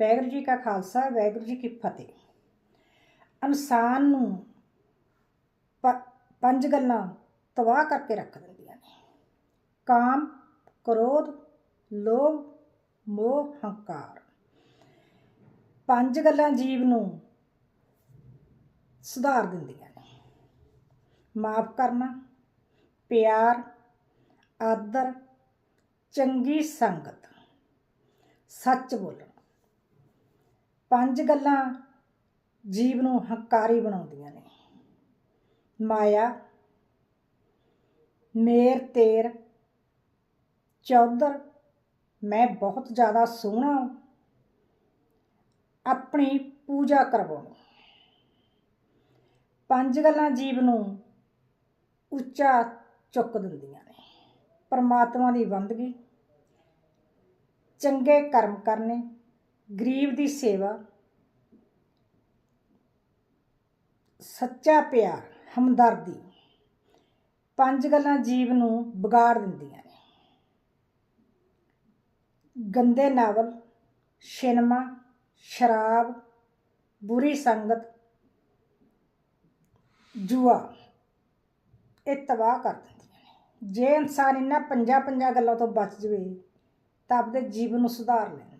ਵਾਹਿਗੁਰੂ ਜੀ ਕਾ ਖਾਲਸਾ, ਵਾਹਿਗੁਰੂ ਜੀ ਕੀ ਫਤਿਹ। ਇਨਸਾਨ ਨੂੰ ਪ- ਪੰਜ ਗੱਲਾਂ ਤਬਾਹ ਕਰਕੇ ਰੱਖ ਦਿੰਦੀਆਂ ਨੇ। ਕਾਮ, ਕ੍ਰੋਧ, ਲੋਭ, ਮੋਹ, ਹੰਕਾਰ। ਪੰਜ ਗੱਲਾਂ ਜੀਵ ਨੂੰ ਸੁਧਾਰ ਦਿੰਦੀਆਂ ਨੇ। ਮਾਫ ਕਰਨਾ, ਪਿਆਰ, ਆਦਰ, ਚੰਗੀ ਸੰਗਤ, ਸੱਚ ਬੋਲਣਾ। ਪੰਜ ਗੱਲਾਂ ਜੀਵ ਨੂੰ ਹੰਕਾਰੀ ਬਣਾਉਂਦੀਆਂ ਨੇ। ਮਾਇਆ, ਮੇਰ, ਤੇਰ, ਚੌਧਰ, ਮੈਂ ਬਹੁਤ ਜ਼ਿਆਦਾ ਸੋਹਣਾ ਆਪਣੀ ਪੂਜਾ ਕਰਵਾਉਣੀ। ਪੰਜ ਗੱਲਾਂ ਜੀਵ ਨੂੰ ਉੱਚਾ ਚੁੱਕ ਦਿੰਦੀਆਂ ਨੇ। ਪਰਮਾਤਮਾ ਦੀ ਬੰਦਗੀ ਚੰਗੇ ਕਰਮ ਕਰਨੇ ਗਰੀਬ ਦੀ ਸੇਵਾ, ਸੱਚਾ ਪਿਆਰ, ਹਮਦਰਦੀ, ਪੰਜ ਗੱਲਾਂ ਜੀਵ ਨੂੰ ਵਿਗਾੜ ਦਿੰਦੀਆਂ ਨੇ। ਗੰਦੇ ਨਾਵਲ, ਸਿਨੇਮਾ, ਸ਼ਰਾਬ, ਬੁਰੀ ਸੰਗਤ, ਜੂਆ, ਇਹ ਤਬਾਹ ਕਰ ਦਿੰਦੀਆਂ ਨੇ। ਜੇ ਇਨਸਾਨ ਇਹਨਾਂ ਪੰਜਾਂ ਪੰਜਾਂ ਗੱਲਾਂ ਤੋਂ ਬਚ ਜਵੇ, ਤਾਂ ਆਪਣੇ ਜੀਵਨ ਨੂੰ ਸੁਧਾਰ ਲੈਂਦਾ